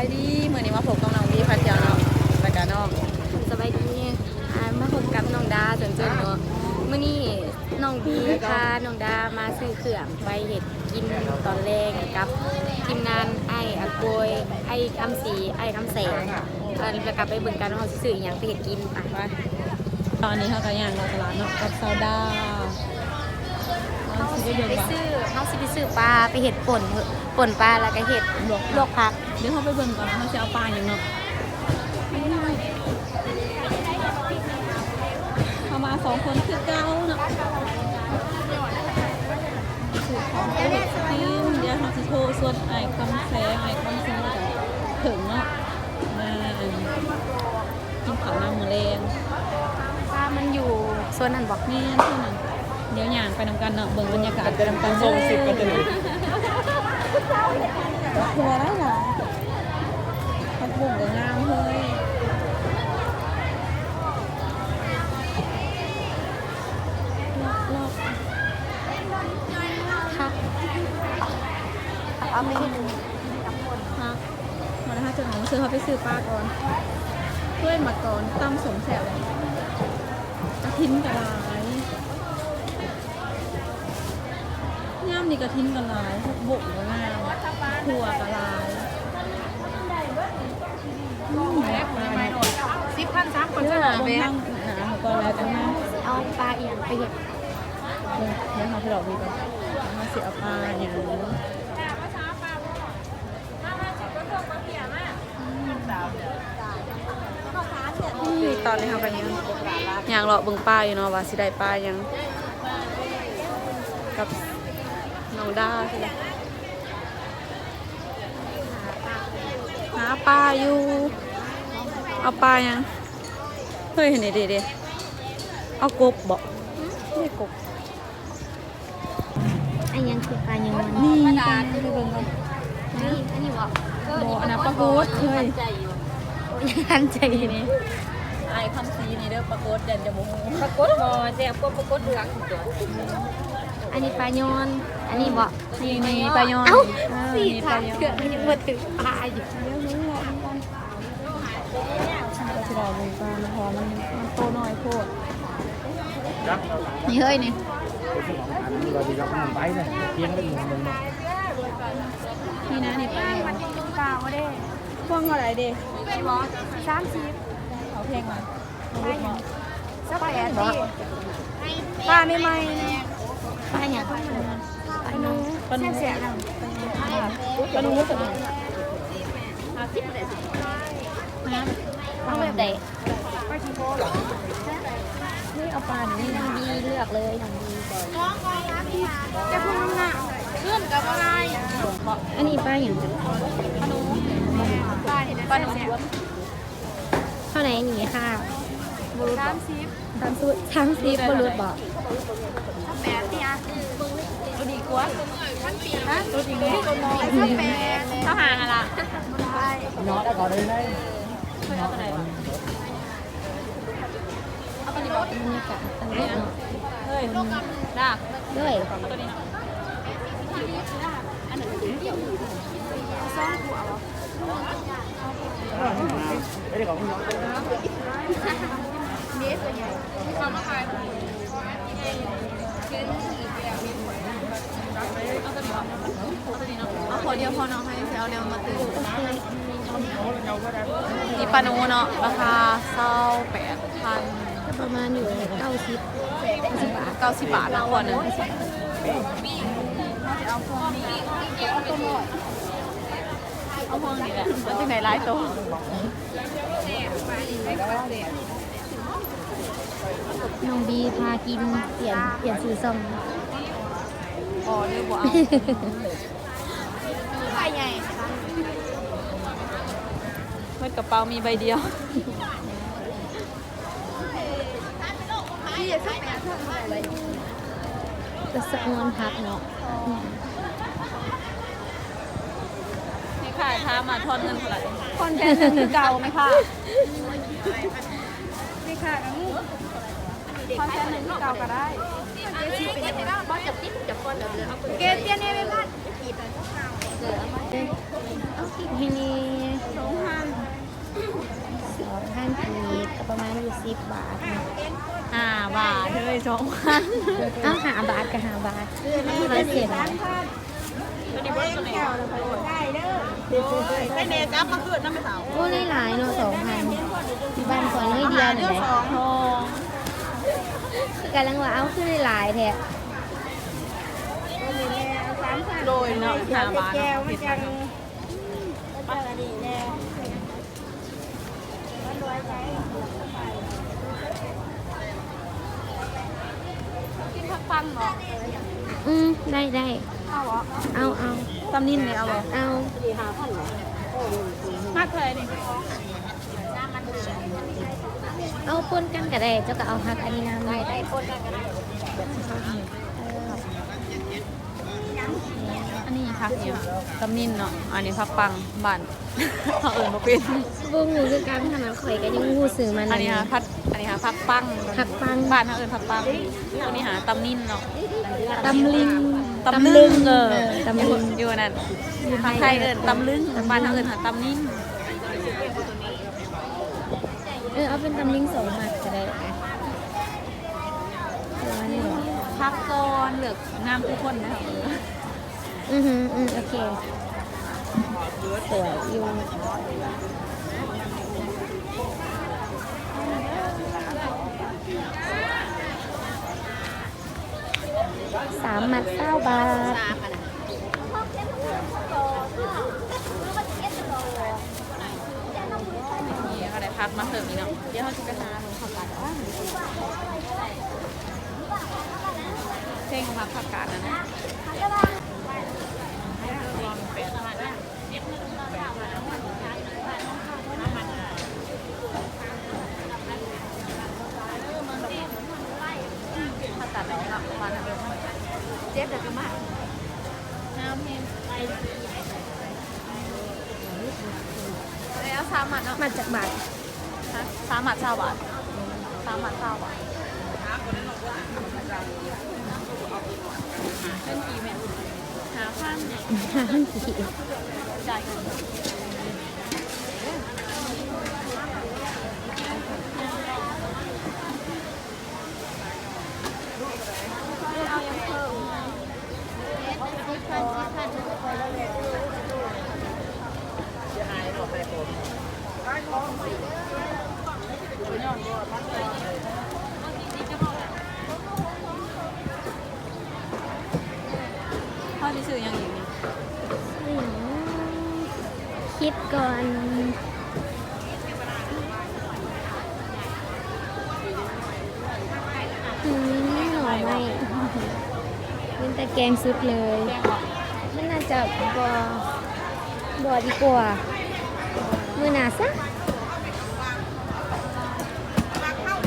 ายดีมื้อนี้มาพบกับน้องวีพัทยาเนาะแล้วก็น้องสบายดีอ่ามาพบกับน้องดาจนจนเนาะมื่อนี้น้องบีพาน้องดามาซื้อเครื่องไปเห็ดกินตอนแรกกับทีมงานไอ้อาโกยไอ้คำสีไอ้คำแสงเออแล้วกลับไปเบิ่งกันว่าเขาสิซื้ออหย่างไปเห็ดกินไปไปตอนนี้เฮาก็ย่างรอตลาดเนาะกับซาวดา เขาเอาสิสิไปไปเบิ่งว่าซื้อเขาสิไปซื้อปลาไปเห็ดป่นเถอะป่นปลาแล้วก็เห็ดลวกผักเดี๋ยวเฮาไปเบิ่งก่อนว่าเฮาสิเอาปลาหยังเนาะเข้ามาสองคนคือเก่าเนาะซื้อของไปเฮ็ดกินเดี๋ยวเฮาสิโทรส่วนไอ้คำแสงไอ้คำแสงแล้วก็ถึงเนาะมาอันกินข้าวน้ำมื้อแลงปลามันอยู่โซนนั้นบอกแม่นเท่านั้น เดี๋ยวย่างไปนำกันเนาะเบิ่งบรรยากาศไปนำกันส่งสิบกันเลยหัวได้หรอพักบุ่งก็งามเฮ้ยรอบรอบค่ะเอาไปเห็ดฮะมาแล้วฮะจุดของซื้อเขาไปซื้อปลาก่อนเพื่อนมาก่อนตั้มสมแสบกระทินกระลายย่ามนี่ กระทิ้นกระลายพวกบุกก็งามถั่วกระลายสิบพันสามคนเพื่เท่าอนั้นบเองนั่งหาของก่อนแล้วจังนะเอาปลาเอียงไปเห็ดเดี๋ยวเดี๋ยวเขาไปหลอกวีก่อนมาเสียปลาอย่างนี้ตอนนี้เขากันยังยังเลาะเบิ่งป้าอยู่เนาะว่าสิได้ปลายังกับ น้องด้าใช่ไหมหาปลาอยู่ เอาปลายัง เฮ้ยเห็นเด็ดเอากบบอกไม่กบอันยังคือปลายังมันนี่ปลาไปเบิ่งกันนี่อันนี้บอกบ่อันนั้นปลาโกดเฮ้ยทันใจสีนี่ไอ้คำสีนี่เด้อปลาโกดยันจะบ่ฮู้ปรากฏบ่แซ่บกว่าปรากฏเหลืองตัว อันนี้ปลายอนอันนี้บอกนี่นี่ปลายอนเอ้าเออสี่นี่ปขาลายอนเกือบมันยังมาถึงปลาอยู่ก็สิรอเบิ่งปลามันพอมันมันโตน้อยโพดนี่เฮ้ยนี่ rồi thì gặp mình bay này tiên cái mình mình นี่นะนี่ปลายอนปลาไม่ได้พวงอะไรเด้บอสสามสิบเอาเพลงมาเอาลูกมาสักแปดบอสปลาไม่ไห มปลาอย่างปหนูปลาหนูเสียหนังปลาหนูกับหนูเอาแบบไหนนี่เอาปลานี่น้องดีเลือกเลยน้องดีจะพูดน้ำหนักขึ้นกับอะไร อันนี้ปลาอย่างปลาเห็นปหนุ่มเท่าไหร่นีค่ะสามสิบสามสิบสามสิบบรูดบอก แปดเนี่ยตัวดีกว่าพันปีฮะตัวดีกว่าแปดเขาหางอะไร nó đã có đây đây บรรยากาศต่างๆเนาะเฮ้ยดาด้วยตัวนี้ đây là có nó เอาขอเดียวพอเนาะให้เซลเร็วมาตื่นนี่ปานูเนาะราคาเศร้าแปดพันประมาณอยู่เก้าสิบาทเก้าสิบบาทละคนนึงเอาพวงนี้แหละมันที่ไหนร้ายตัว น้องบีพากินเปลี่ยนเปลี่ยนซื้อซ่อมอ๋อเรียกว่าปลาใหญ่เมื่อกระเป๋ามีใบเดียวที่จะสักแปดเท่าไหร่เลยจะสะนวนพักเนาะนี่ค่ะท้ามาทอนเงินเท่าไหร่คนแทนหนึ่งคือเก่าไหมคะนี่ ค่ะกันนี่นเสิร์ตหนึ่งที่เก่าก็ได้เกสเป็นยังไงบ้างจับติ๊บจับก้อนเดี๋ยอเกสเตี้ยเนี่ยเป็นบ้านกีดอะไรก็เก่าเดี๋ยวเอามาเอาทีนี้สองพันสองพันกีดประมาณอยู่สิบบาทห้าบาทเลยสองพันเอาหาบาทกับหาบาทร้อยเศษบาทได้ ม่เนจับมาคืนน้ำไม่เสาโอ้ได้หลายเนาะสองพันบ้านก่อนน้อยเดียวนั่นแหละทองคือกำลังว่าเอาขึ้นได้หลายแท้โดยเนาะห้าบาทเนาะผิดไปเนาะกินผักปังเนาะอืมได้ได้เอาเหรอเอาเอา ตำนินเนี่ยเอาบ่เอามากเลยนี่เอาปนกันก็ได้เจ้าก็เอาหักอันนี้น้ำได้ได้ปนกันก็ได้อันนี้พักเนี่ยตำนินเนาะอันนี้พักปังบ้านเขาเอิญมาเป็นบ่งูคือการทำมันข่อยก็ยังงูซื้อมันอันนี้ฮะพัดอันนี้ฮะพักปังผักปังบ้านเขาเอิญพักปังตัวนี้หาตำนินเนาะตำลิง ตำลึงเออตำลึงอยู่นั่นทางไทยเอิญตำลึงบ้านเขาเอิญหาตำนิ่งเออเอาเป็นตำลิงสองหมัดก็ได้อะเอาอันนี้เหรอพักก่อนเหลือกงามทุกคนนะคะอือหืออือโอเคสวยอยู่ สามหมัดเก้าบาทนี่เขาได้พักมาเสริมอีกเนาะเดี๋ยวเขาจะไปหาของผักกาดว่าเพลงพักผักกาดนะนะถ้าตัดแล้วครับประมาณนั้นเลย จ็บเดี๋ยวก็มาน้ำเพลงแล้วสามหมัดเนาะมาจากบาทสามหมัดเช้าบาทสามหมัดเช้าบาทเป็นกี่เม็ดหาพันเนี่ยห้าพันกี่จ่ายเงินพ่ อที่ซื้อยังอยู่นี่ คิดก่อนอืมไม่หน่อยไม่เป็นตะแกงสุดเลยมันน่าจะบอบอดีกว่า มือหนาซะปลาปลา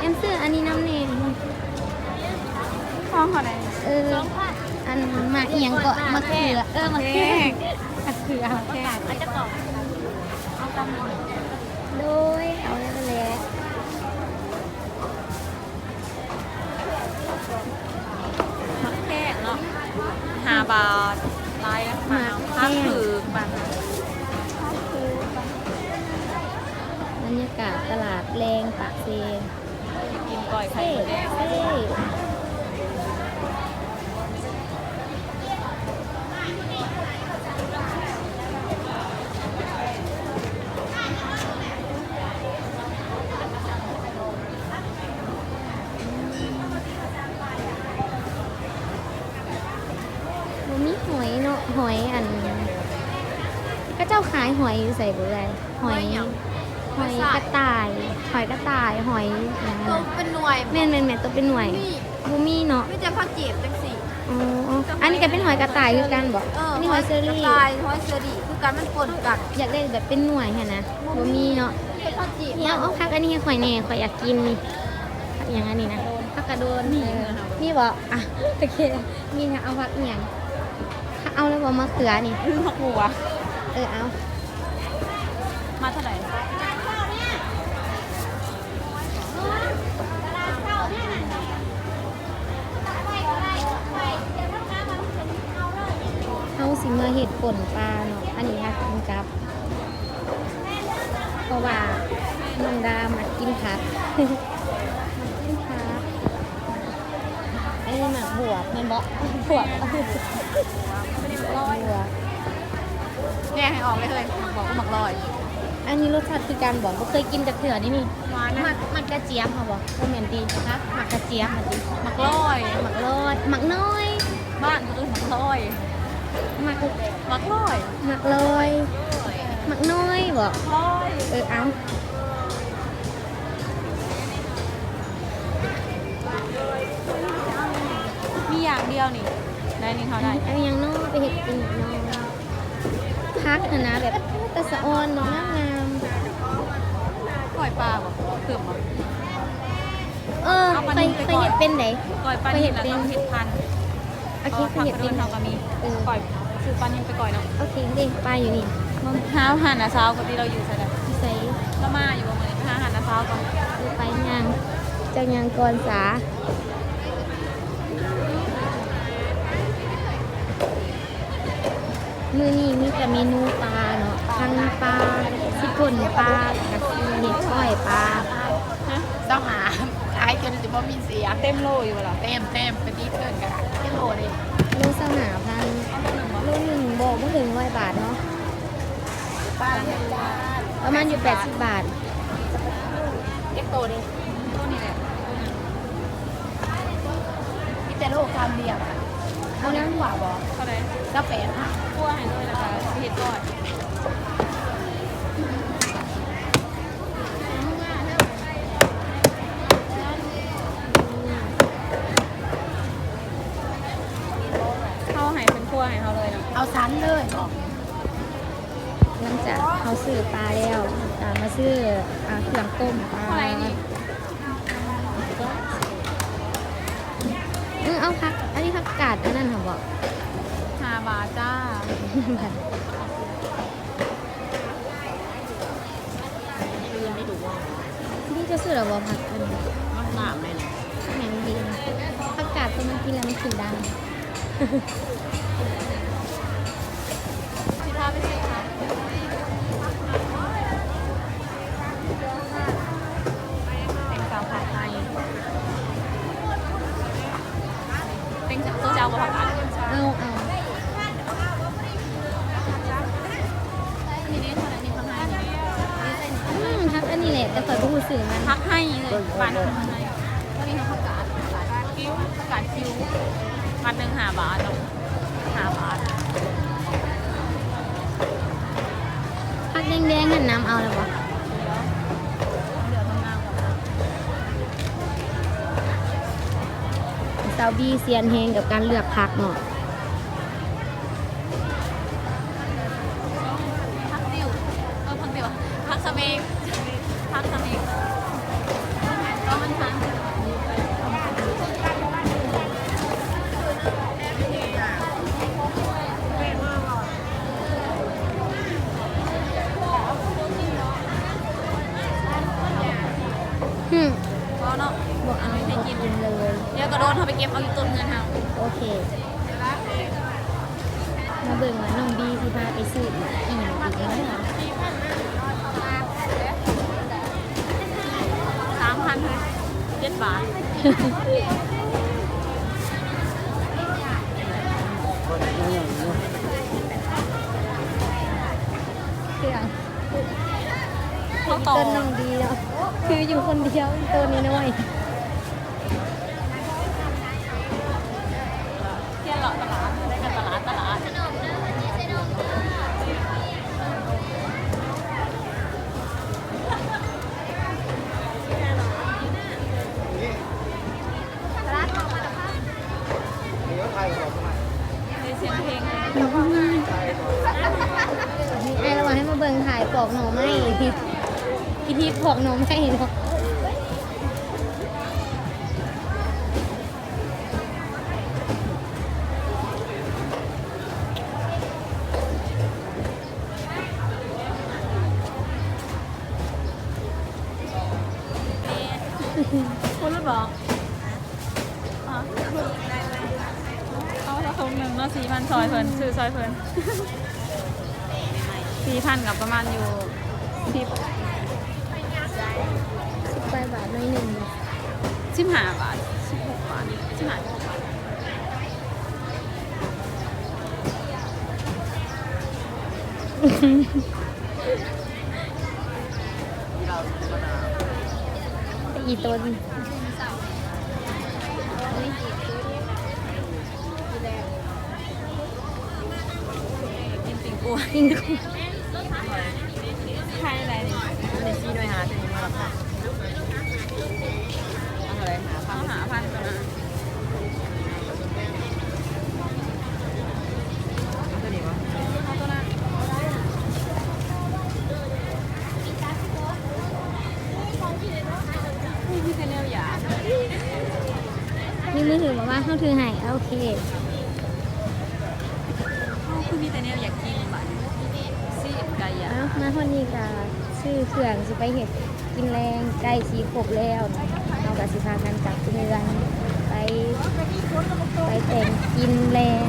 เอ็มซื้ออันนี้น้ำเนย ห้องเขาไหน เออ อัน มาเอียงก็มะเขือเออมะเขือมะเขือมะเขืออาจจะกรอบเอาตำโดยเอาแล้วก็แล้วมะแขกเนาะหาบาทลายมาพักถือบันบรรยากาศตลาดแรงปากเซกินก่อยไข่แดง เซ่บ่มีหอยเนาะ หอยอันก็เจ้าขายหอยอยู่ใส่บุไรหอยหอยกระต่ายหอยกระต่ายหอยอย่างตันั้วนเป็นหน่วยแม่นแม่นแม่นตัวเป็นหน่วยนี่บูมี่เนาะไม่จะพักจีบจังสี่อ๋ออันนี้ก็เป็นหอยกระต่ายคือกันบอกเอออันนี้หอยเชอรี่ตายหอยเชอรี่คือการมันปนกันอยากได้แบบเป็นหน่วยค่ะนะบูมี่เนาะเป็นพักจีบ เนี่ยเอาพักอันนี้ให้ข่อยแน่ข่อยอยากกินนี่พักอย่างอันนี้นะพักกระโดนนี่นี่บอกอะโอเคนี่นะเอาพักอหย่าง เอาเลยบ่มะเขือนี่คือผักบัวเออเอามาเท่าไหร่เฮาสิมาเห็ดป่นปลาเนาะอันนี้ค่ะกินกับเพราะว่าน้องดามากินผัก มากินผักอันนี้หมัก บวบแม่นบ่บวบบวบเนี่ยให้ออกเลยเลยบอกว่าหมักลอย อันนี้รสชาติคือการบอกว่าเคยกินจากเถื่อนี่นี่หวานหนะมักหมักกระเจี๊ยบค่ะบอกว่าเหมือนดีนะคะหมักกระเจี๊ยบค่ะดีหมักลอยหมักลอดหมักน้อย บ้านคือหมักลอยหมักหมักลอยหมักลอยหมักน้อยบอกลอยเออเอาางเดียวนี่ได้นี่เขาได้อันนี้ยังน้อยไปเห็ดกินน้อยพักนะนะแบบตะสะออนน้องงามกล้อยปลาบ่เพิ่มบ่เออเคยเคยเห็ดเป็นไหนกล้อยปลาไปเห็เห็ดดเป็นแล้วก็เห็ดพันโอเคเคยเห็ดเป็เป็นนเฮาก็มีเออก่อยคือปลายังไปก่อยเนาะโอเคเด็กปลาอยู่นี่มันห้าวหันนะเช้าก็ที่เราอยู่ใช่ไหมที่ใส่แล้วมาอยู่ประมาณห้าหันนะเช้าก่อนคือไปยางเจ้ายางกรสา มือนี้มีแต่เมนูปลาเนาะทั้งปลาสิป่นปลากับเห็ดก้อยปลาต้องหาขายจนจะบ่มีเสียงเต็มโลอยู่เวลาเต็มเต็มเป็นที่เพื่อนกันเที่โลเลยโลสหาพันโลหนึ่งบอกไม่ถึงร้อยบาทเนาะป้าเนี่ยจ้าประมาณอยู่80บาทเก็บโตเลยตัวนี้แหละมีแต่โลกความเดียวอะ เอาแล้วหัวบอกเท่าไหร่กาแฟค่ะคั่วให้เลยนะคะเห็ดก่อยเข้าให้เป็นคั่วให้เขาเลยนะเอาสันเลยบอกหลังจากเขาซื้อปลาแล้วอ่ามาซื้ออ่าเครื่องต้มปลาเท่าไหร่นี่ นี่จะซื้อหรอบอกพักอันนี้มันหนามเลยแหนงดีนะพักกาดตัวมันกินแล้วมันกินดั อันนี้นี่เท่าไหร่นี่พักให้นี่อืมพักอันนี้แหละแต่ข่อยผู้สื่อมันพักให้เลยบาทหนึ่งพักให้ตัวนี้เขาผักกาดผักกาดคิ้วผักกาดคิ้วพันหนึ่งห้าบาทเนาะห้าบาทพักแดงๆนั่นน้ำเอาแล้วบอกเดี๋ยวทำงานก่อนนะสาวบีเซียนเฮงกับการเลือกพักเนาะ พักดิวเออพักดิวพัก สเมกพักสเมกก็มันพันฮึมก็เนาะบอกเอาให้กินเลยเดี๋ยวก็โดนเขาไปเก็บเอาอยู่ต้นเงินเฮาโอเค มาเบิ่งว่าน้องบีสิพาไปซื้ออีกอีกอีกแล้วเหรอ บาทเครื่องเขาต่อต้นน้องดีเนาะคืออยู่คนเดียวตัวนี้น้อย อกหนูไม่พี่ทิพย์บอกหนูไม่หรอกคนรู้บอกเอาละคงหนึ่งเาะสี่ซอยเพิ่นซื้อซอยเพิ่น สี่พันกับประมาณอยู่สิบสิบไปบาทหน้อยหนึ่งสิบห้าบาทสิบหกบาทสิบห้าบาทอีต้นกินปิ่งปู จริง ใช่อะไรนี่ เดซี่ด้วยฮะจะมีมารับค่ะอะไรหา เขาหาพันกันนะ ตัวนี้วะ เขาตัวนั้นนี่พี่เป็นแนวหยา นี่มือ ถือบอกว่าเข้าถือให้โอเคเขาคือมีแต่แนวอยากกินบัตรซีดไก่หยาเอามาคนนี้ก็ซื้อเครื่องสิไปเห็ดกินแรงใกล้สีครบแล้วเรากับสิพากันกลับเรือนไปไปแต่งกินแรง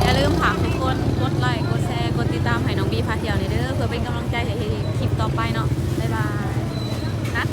อย่าลืมฝากทุกคนกดไลค์กดแชร์กดติดตามให้น้องบีพาเที่ยวในเด้อเพื่อเป็นกำลังใจให้คลิปต่อไปเนาะ